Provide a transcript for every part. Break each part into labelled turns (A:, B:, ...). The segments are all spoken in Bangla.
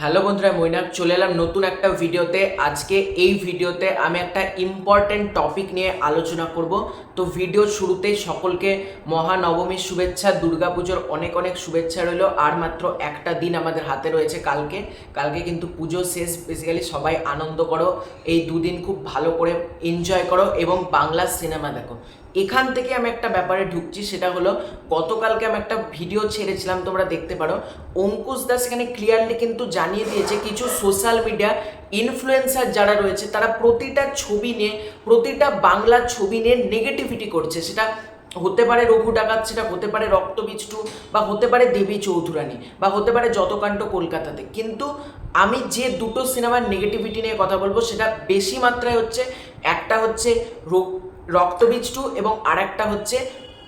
A: হ্যালো বন্ধুরা মৈনাক। চলে এলাম নতুন একটা ভিডিওতে। আজকে এই ভিডিওতে আমি একটা ইম্পর্টেন্ট টপিক নিয়ে আলোচনা করব। তো ভিডিও শুরুতেই সকলকে মহানবমীর শুভেচ্ছা, দুর্গাপুজোর অনেক অনেক শুভেচ্ছা রইল। আর মাত্র একটা দিন আমাদের হাতে রয়েছে কালকে। কালকে কিন্তু পুজো শেষ। বেসিক্যালি সবাই আনন্দ করো। এই দুদিন খুব ভালো করে এনজয় করো এবং বাংলা সিনেমা দেখো। এখান থেকে আমি একটা ব্যাপারে ঢুকছি, সেটা হলো গতকালকে আমি একটা ভিডিও ছেড়েছিলাম, তোমরা দেখতে পারো। অঙ্কুশ দাস এখানে ক্লিয়ারলি কিন্তু জানিয়ে দিয়েছে, কিছু সোশ্যাল মিডিয়া ইনফ্লুয়েন্সার যারা রয়েছে, তারা প্রতিটা ছবি নিয়ে, প্রতিটা বাংলা ছবি নিয়ে নেগেটিভিটি করছে। সেটা হতে পারে রঘু ডাকাত, সেটা হতে পারে রক্তবীজটু, বা হতে পারে দেবী চৌধুরানী, বা হতে পারে যতকাণ্ড কলকাতাতে। কিন্তু আমি যে দুটো সিনেমার নেগেটিভিটি নিয়ে কথা বলব, সেটা বেশি মাত্রায় হচ্ছে, একটা হচ্ছে রক্তবীজ টু এবং আরেকটা হচ্ছে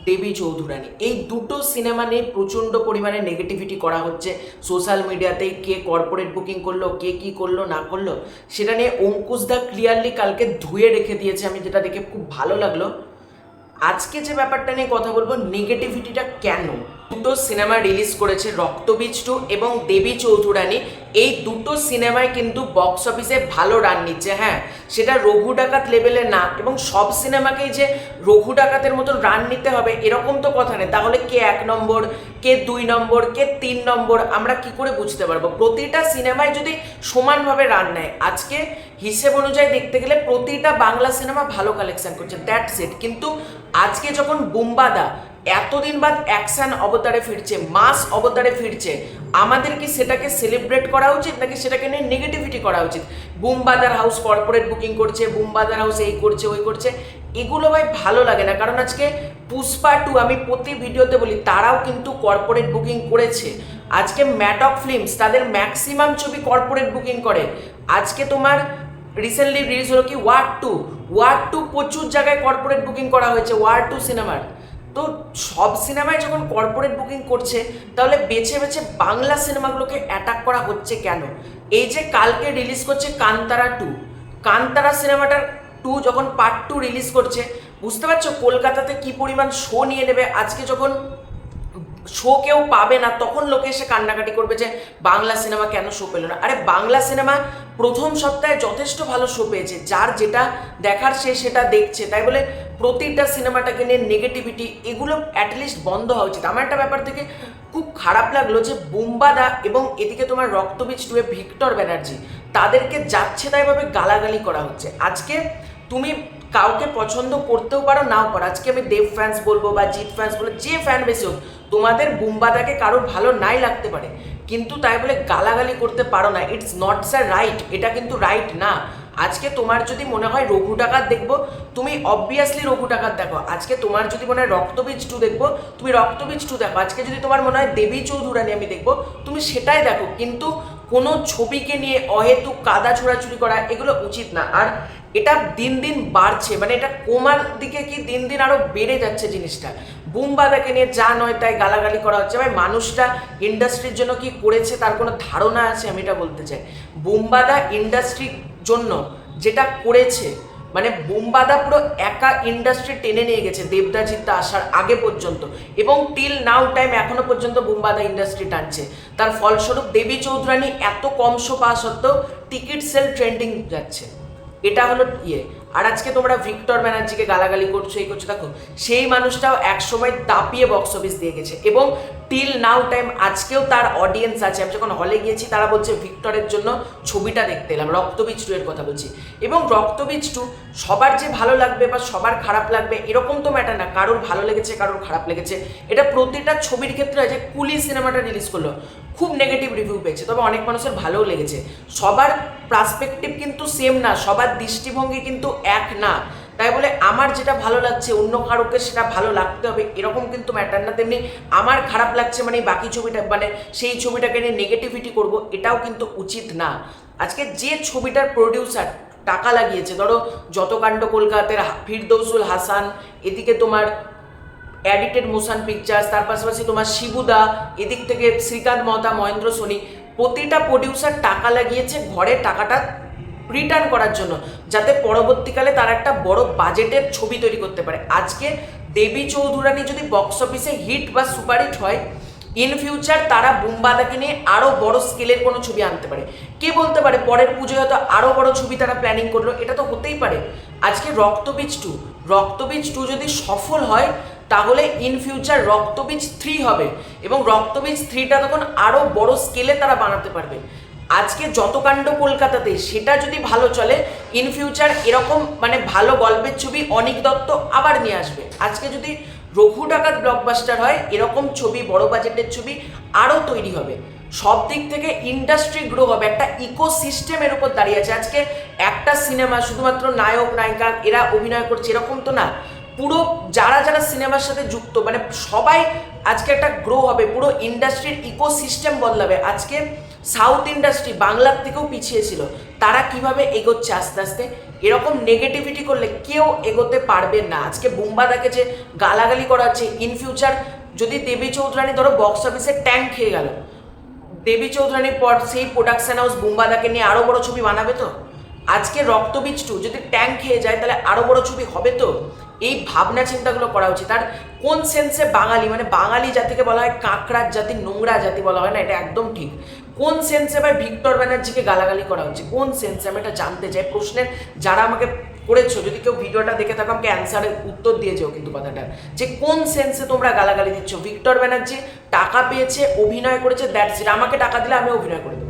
A: দেবী চৌধুরানী। এই দুটো সিনেমা নিয়ে প্রচণ্ড পরিমাণে নেগেটিভিটি করা হচ্ছে। সোশ্যাল মিডিয়াতে কে কর্পোরেট বুকিং করল, কে কি করল, না করল, সেটা নিয়ে অঙ্কুশ দা ক্লিয়ারলি কালকে ধুয়ে রেখে দিয়েছে। আমি যেটা দেখে খুব ভালো লাগল। আজকে যে ব্যাপারটা নিয়ে কথা বলব নেগেটিভিটিটা কেন? দুটো সিনেমা রিলিজ করেছে রক্তবীজ টু এবং দেবী চৌধুরানী। এই দুটো সিনেমায় কিন্তু বক্স অফিসে ভালো রান নিচ্ছে হ্যাঁ। সেটা রঘু ডাকাত লেভেলে না, এবং সব সিনেমাকেই যে রঘু ডাকাতের মতো রান নিতে হবে, এরকম তো কথা নেই। তাহলে কে এক নম্বর? কে দুই নম্বর, কে তিন নম্বর, আমরা কি করে বুঝতে পারব? প্রতিটা সিনেমায় যদি সমানভাবে রান নেয়, আজকে হিসেব অনুযায়ী দেখতে গেলে প্রতিটা বাংলা সিনেমা ভালো কালেকশন করছে দ্যাটস ইট কিন্তু আজকে যখন বুম্বাদা এতদিন বাদ অ্যাকশন অবতারে ফিরছে মাস অবতারে ফিরছে, আমাদের কি সেটাকে সেলিব্রেট করা উচিত, নাকি সেটাকে নিয়ে নেগেটিভিটি করা উচিত? বুমবাদার হাউস কর্পোরেট বুকিং করছে, বুমবাদার হাউস এই করছে, ওই করছে, এগুলো ভাই ভালো লাগে না, কারণ আজকে পুষ্পা টু আমি প্রতি ভিডিওতে বলি, তারাও কিন্তু কর্পোরেট বুকিং করেছে। আজকে ম্যাটক ফিল্মস তাদের ম্যাক্সিমাম ছবি কর্পোরেট বুকিং করে। আজকে তোমার রিসেন্টলি রিলিজ হলো কি? ওয়ার টু ওয়ার টু প্রচুর জায়গায় কর্পোরেট বুকিং করা হয়েছে ওয়ার টু সিনেমার তো সব সিনেমায় যখন কর্পোরেট বুকিং করছে, তাহলে বেছে বেছে বাংলা সিনেমাগুলোকে অ্যাটাক করা হচ্ছে কেন? এই যে কালকে রিলিজ করছে কান্তারা টু কান্তারা সিনেমাটার টু যখন পার্ট টু রিলিজ করছে বুঝতে পারছ কলকাতাতে কি পরিমাণ শো নিয়ে নেবে? আজকে যখন শো কেউ পাবে না, তখন লোকে এসে কান্নাকাটি করবে যে, বাংলা সিনেমা কেন শো পেল না? আরে, বাংলা সিনেমা প্রথম সপ্তাহে যথেষ্ট ভালো শো পেয়েছে। যার যেটা দেখার, সে সেটা দেখছে। তাই বলে প্রতিটা সিনেমাটাকে নিয়ে নেগেটিভিটি এগুলো অ্যাটলিস্ট বন্ধ হওয়া উচিত। আমার একটা ব্যাপার থেকে খুব খারাপ লাগল যে, বুম্বাদা এবং এদিকে তোমার রক্তবীজ টুয়ে ভিক্টর ব্যানার্জি, তাদেরকে যাচ্ছে তাইভাবে গালাগালি করা হচ্ছে। আজকে তুমি কাউকে পছন্দ করতেও পারো, নাও পারো। আজকে আমি দেব ফ্যান্স বলব বা জিৎ ফ্যান্স বলব, যে ফ্যান বেশি হোক, তোমাদের বুম্বাদাকে কারোর ভালো নাই লাগতে পারে। কিন্তু তাই বলে গালাগালি করতে পারো না। ইটস নট স্যার রাইট এটা কিন্তু রাইট না। আজকে তোমার যদি মনে হয় রঘু ডাকাত দেখব, তুমি অবভিয়াসলি রঘু ডাকাত দেখো। আজকে তোমার যদি মনে হয় রক্তবীজ টু দেখব, তুমি রক্তবীজ টু দেখো। আজকে যদি তোমার মনে হয় দেবী চৌধুরানী আমি দেখব, তুমি সেটাই দেখো। কিন্তু কোনো ছবিকে নিয়ে অহেতুক কাদা ছোড়াছুড়ি করা এগুলো উচিত না। আর এটা দিন দিন বাড়ছে মানে এটা কোমার দিকে কি দিন দিন আরও বেড়ে যাচ্ছে জিনিসটা। বুমবাদাকে নিয়ে যা নয় তাই গালাগালি করা হচ্ছে। ভাই, মানুষটা ইন্ডাস্ট্রির জন্য কি করেছে তার কোনো ধারণা আছে? আমি এটা বলতে চাই। বুমবাদা ইন্ডাস্ট্রির জন্য যেটা করেছে মানে বোম্বাদা পুরো একা ইন্ডাস্ট্রি টেনে নিয়ে গেছে দেবদাজিতা আসার আগে পর্যন্ত। এবং টিল নাও টাইম এখনও পর্যন্ত বোম্বাদা ইন্ডাস্ট্রি টানছে। তার ফলস্বরূপ দেবী চৌধুরানী এত কম শো সত্ত্বেও টিকিট সেল ট্রেন্ডিং যাচ্ছে। এটা হলো ইয়ে। আর আজকে তোমরা ভিক্টর ব্যানার্জিকে গালাগালি করছ, এই করছ, দেখো, সেই মানুষটাও একসময় দাপিয়ে বক্স অফিস দিয়ে গেছে এবং টিল নাও টাইম আজকেও তার অডিয়েন্স আছে। আমি যখন হলে গিয়েছি, তারা বলছে ভিক্টরের জন্য ছবিটা দেখতে এলাম, রক্তবীজ টু এর কথা বলছি। এবং রক্তবীজ টু সবার যে ভালো লাগবে বা সবার খারাপ লাগবে, এরকম তো ম্যাটার না, কারোর ভালো লেগেছে, কারোর খারাপ লেগেছে। এটা প্রতিটা ছবির ক্ষেত্রে হয় যে কুলি সিনেমাটা রিলিজ করল, খুব নেগেটিভ রিভিউ পেয়েছে, তবে অনেক মানুষের ভালোও লেগেছে। সবার পার্সপেক্টিভ কিন্তু সেম না, সবার দৃষ্টিভঙ্গি কিন্তু এক না। তাই বলে আমার যেটা ভালো লাগছে, অন্য কারোকে সেটা ভালো লাগতে হবে, এরকম কিন্তু ম্যাটার না। তেমনি আমার খারাপ লাগছে মানে বাকি ছবিটা মানে সেই ছবিটাকে নিয়ে নেগেটিভিটি করব, এটাও কিন্তু উচিত না। আজকে যে ছবিটার প্রডিউসার টাকা লাগিয়েছে, ধরো যত কাণ্ড কলকাতার ফিরদৌসুল হাসান, এদিকে তোমার অ্যাডিটেড মোশন পিকচার্স তার পাশাপাশি তোমার শিবুদা, এদিক থেকে শ্রীকান্ত মহতা, মহেন্দ্র সোনি প্রতিটা প্রডিউসার টাকা লাগিয়েছে ঘরে টাকাটা রিটার্ন করার জন্য, যাতে পরবর্তীকালে তার একটা বড় বাজেটের ছবি তৈরি করতে পারে। আজকে দেবী চৌধুরানী যদি বক্স অফিসে হিট বা সুপারহিট হয় ইন ফিউচার তারা বুম্বাদাকে নিয়ে আরও বড় স্কেলের কোনো ছবি আনতে পারে। কে বলতে পারে পরের পুজোয় হয়তো আরও বড় ছবি তারা প্ল্যানিং করল? এটা তো হতেই পারে। আজকে রক্তবীজ টু রক্তবীজ টু যদি সফল হয় তাহলে ইন ফিউচার রক্তবীজ থ্রি হবে এবং রক্তবীজ থ্রিটা তখন আরও বড় স্কেলে তারা বানাতে পারবে। আজকে যত কাণ্ড কলকাতাতে, সেটা যদি ভালো চলে ইন ফিউচার এরকম মানে ভালো গল্পের ছবি অনিক দত্ত আবার নিয়ে আসবে। আজকে যদি রঘু ডাকাত ব্লকবাস্টার হয়, এরকম ছবি, বড় বাজেটের ছবি আরও তৈরি হবে। সব দিক থেকে ইন্ডাস্ট্রি গ্রো হবে, একটা ইকোসিস্টেমের উপর দাঁড়িয়ে আছে। আজকে একটা সিনেমা শুধুমাত্র নায়ক, নায়িকা, এরা অভিনয় করছে, এরকম তো না। পুরো যারা যারা সিনেমার সাথে যুক্ত মানে সবাই আজকে একটা গ্রো হবে, পুরো ইন্ডাস্ট্রির ইকোসিস্টেম বদলাবে। আজকে সাউথ ইন্ডাস্ট্রি বাংলার থেকেও পিছিয়ে ছিল, তারা কীভাবে এগোচ্ছে আস্তে আস্তে? এরকম নেগেটিভিটি করলে কেউ এগোতে পারবে না। আজকে বুম্বাদাকে যে গালাগালি করা হচ্ছে ইন ফিউচার যদি দেবী চৌধুরানী, ধরো বক্স অফিসে ট্যাঙ্ক খেয়ে গেল, দেবী চৌধুরানীর পর সেই প্রোডাকশন হাউস বুম্বাদাকে নিয়ে আরও বড় ছবি বানাবে তো? আজকে রক্তবীজ টু যদি ট্যাঙ্ক খেয়ে যায়, তাহলে আরও বড় ছবি হবে তো? এই ভাবনা চিন্তাগুলো করা উচিত। আর কোন সেন্সে বাঙালি? মানে বাঙালি জাতিকে বলা হয় কাঁকড়ার জাতি, নোংরা জাতি বলা হয় না? এটা একদম ঠিক। কোন সেন্সে ভাই ভিক্টর ব্যানার্জিকে গালাগালি করা হচ্ছে? কোন সেন্সে আমি এটা জানতে চাই। প্রশ্নের যারা আমাকে করেছ, যদি কেউ ভিডিওটা দেখে থাকো, আমাকে অ্যান্সারের উত্তর দিয়ে যেও কিন্তু কথাটা। যে কোন সেন্সে তোমরা গালাগালি দিচ্ছ? ভিক্টর ব্যানার্জি টাকা পেয়েছে, অভিনয় করেছে দ্যাটস আমাকে টাকা দিলে আমি অভিনয় করে দেবো।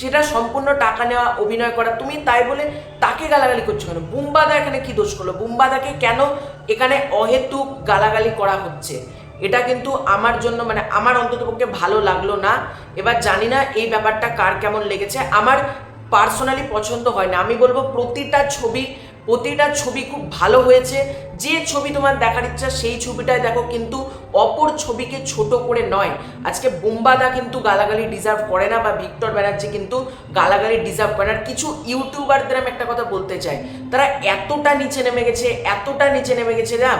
A: সেটা সম্পূর্ণ টাকা নেওয়া, অভিনয় করা। তুমি তাই বলে তাকে গালাগালি করছ কেন? বুম্বাদা এখানে কি দোষ করল? বুম্বাদাকে কেন এখানে অহেতুক গালাগালি করা হচ্ছে? এটা কিন্তু আমার জন্য মানে আমার অন্ততপক্ষে ভালো লাগল না। এবার জানি না এই ব্যাপারটা কার কেমন লেগেছে। আমার পার্সোনালি পছন্দ হয় না। আমি বলব প্রতিটা ছবি প্রতিটা ছবি খুব ভালো হয়েছে। যে ছবি তোমার দেখার ইচ্ছা সেই ছবিটাই দেখো, কিন্তু অপর ছবিকে ছোট করে নয়। আজকে বোম্বাদা কিন্তু গালাগালি ডিজার্ভ করে না বা ভিক্টর ব্যানার্জি কিন্তু গালাগালি ডিজার্ভ করে না। কিছু ইউটিউবারদের আমি একটা কথা বলতে চাই, তারা এতটা নিচে নেমে গেছে, এতটা নিচে নেমে গেছে না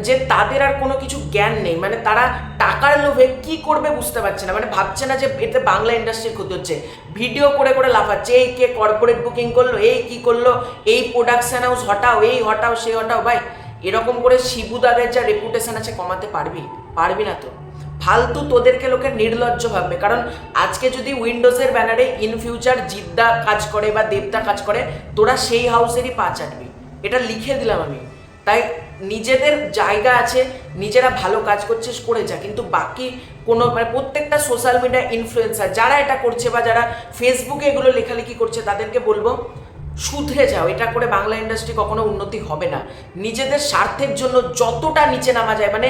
A: যে তাদের আর কোনো কিছু জ্ঞান নেই। মানে তারা টাকার লোভে কি করবে বুঝতে পারছে না। মানে ভাবছে না যে এতে বাংলা ইন্ডাস্ট্রির ক্ষতি হচ্ছে। ভিডিও করে করে লাফাচ্ছে, এই কে কর্পোরেট বুকিং করল, এই কি করল, এই প্রোডাকশন হাউস হটাও, এই হটাও সেই হটাও, ভাই। এরকম করে শিবুদাদের যা রেপুটেশন আছে, কমাতে পারবি? পারবি না তো। ফালতু তোদেরকে লোকে নির্লজ্জ ভাববে। কারণ আজকে যদি উইন্ডোজের ব্যানারে ইন ফিউচার জিদ্দা কাজ করে বা দেবদা কাজ করে, তোরা সেই হাউসেরই পা চাটবি। এটা লিখে দিলাম আমি। তাই নিজেদের জায়গা আছে, নিজেরা ভালো কাজ করছে, করে যা। কিন্তু বাকি কোনো মানে প্রত্যেকটা সোশ্যাল মিডিয়া ইনফ্লুয়েন্সার যারা এটা করছে বা যারা ফেসবুকে এগুলো লেখালেখি করছে, তাদেরকে বলব শুধরে যাও। এটা করে বাংলা ইন্ডাস্ট্রি কখনো উন্নতি হবে না। নিজেদের স্বার্থের জন্য যতটা নিচে নামা যায় মানে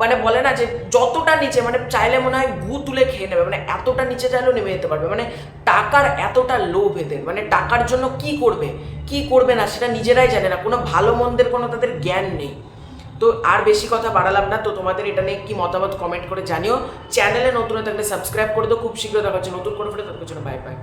A: মানে বলে না যে যতটা নিচে মানে চাইলে মনে হয় গু তুলে খেয়ে নেবে মানে এতটা নিচে চাইলেও নেমে যেতে পারবে। মানে টাকার এতটা লোভ এদের মানে টাকার জন্য কি করবে কি করবে না সেটা নিজেরাই জানে না। কোনো ভালো মন্দের কোনো তাদের জ্ঞান নেই। তো আর বেশি কথা বাড়ালাম না, তো তোমাদের এটা নিয়ে কি মতামত কমেন্ট করে জানিও। চ্যানেলে নতুন থাকলে সাবস্ক্রাইব করে দাও। খুব শীঘ্র দেখা হচ্ছে নতুন করে ফেলে তাদের জন্য বাই বাই